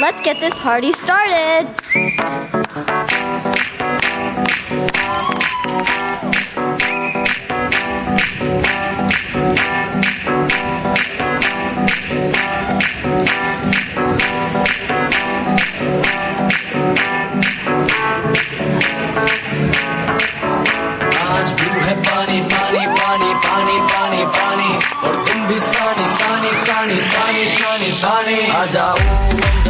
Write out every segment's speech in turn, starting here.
Let's get this party started. Thank you.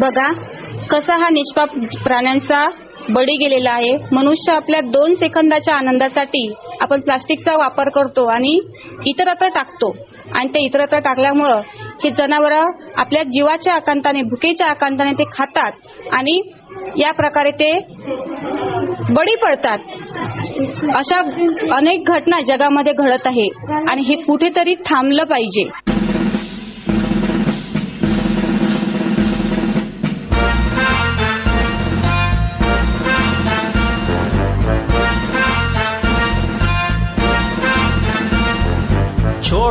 बघा कसा हा निष्पाप प्राण्यांचा बळी गेलेला आहे. मनुष्य आपल्या दोन सेकंदाच्या आनंदासाठी आपण प्लास्टिकचा वापर करतो आणि इतरत्र टाकतो. आणि ते इतरत्र टाकल्यामुळं हे जनावरं आपल्या जीवाच्या आकांताने भुकेच्या आकांताने ते खातात आणि या प्रकारे ते बळी पडतात. अशा अनेक घटना जगामध्ये घडत आहे आणि हे कुठेतरी थांबलं पाहिजे.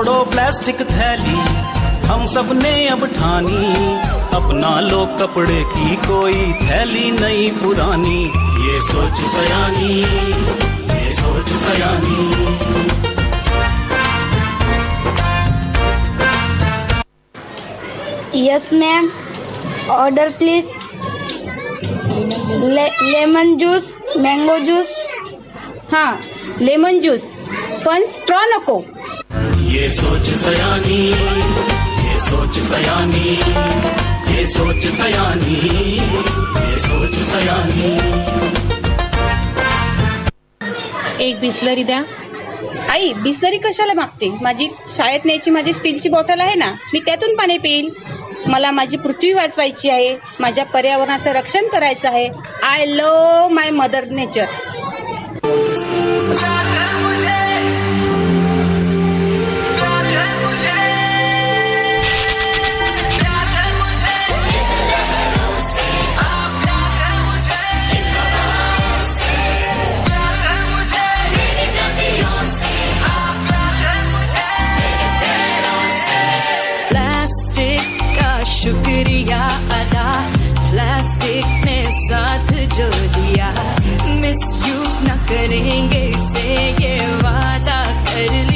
छोड़ो प्लास्टिक थैली हम सबने अब ठानी अपना लो कपड़े की कोई थैली नहीं पुरानी ये सोच सयानी ये सोच सयानी Yes, ma'am. Order, please. Le- lemon juice, mango juice. हा लेमन ज्यूस पण स्ट्रॉ नको ये सोच सयानी ये सोच सयानी ये सोच सयानी ये सोच सयानी। एक बिस्लरी द्या. आई बिस्लरी कशाला मागते? माझी शाळेत न्यायची माझी स्टीलची बॉटल आहे ना मी त्यातून पाणी पिईल. मला माझी पृथ्वी वाचवायची आहे माझ्या पर्यावरणाचं रक्षण करायचं आहे. I love my mother nature Diya. Misuse न करेंगे से ये वादा कर ले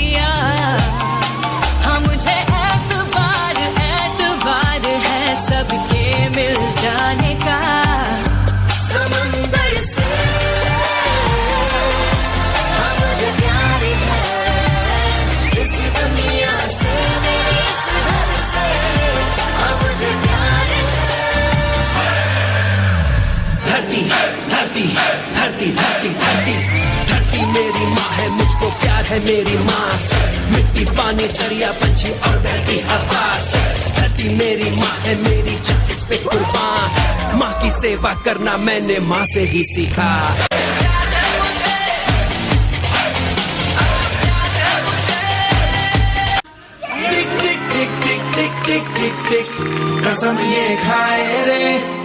धरती धरती धरती धरती धरती मेरी माँ है, मुझको प्यार है मेरी माँ से मिट्टी, पानी, दरिया, पंछी और धरती हवा धरती मेरी माँ है, मेरी जान, इस पे कुर्बान माँ की सेवा करना मैंने माँ से ही सीखा। कसम ये खाए रे।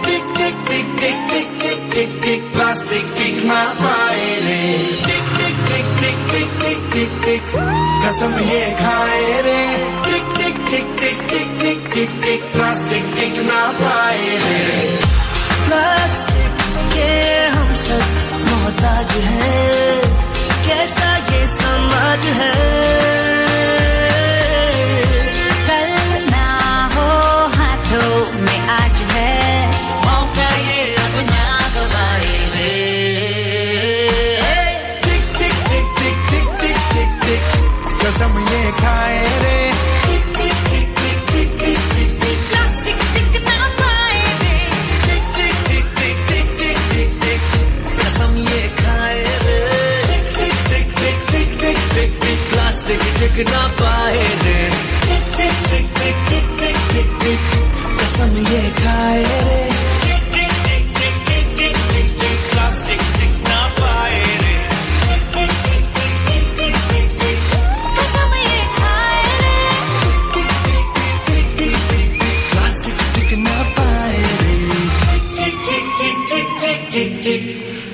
My टिक रे टिक टिक टिक टिक टिक टिक टिक टिक कसम हे खाए रे टिक टिक टिक टिक टिक टिक टिक टिक प्लास्टिक टिक ना पाए Yeah, Kyle.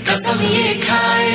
das haben wir kein.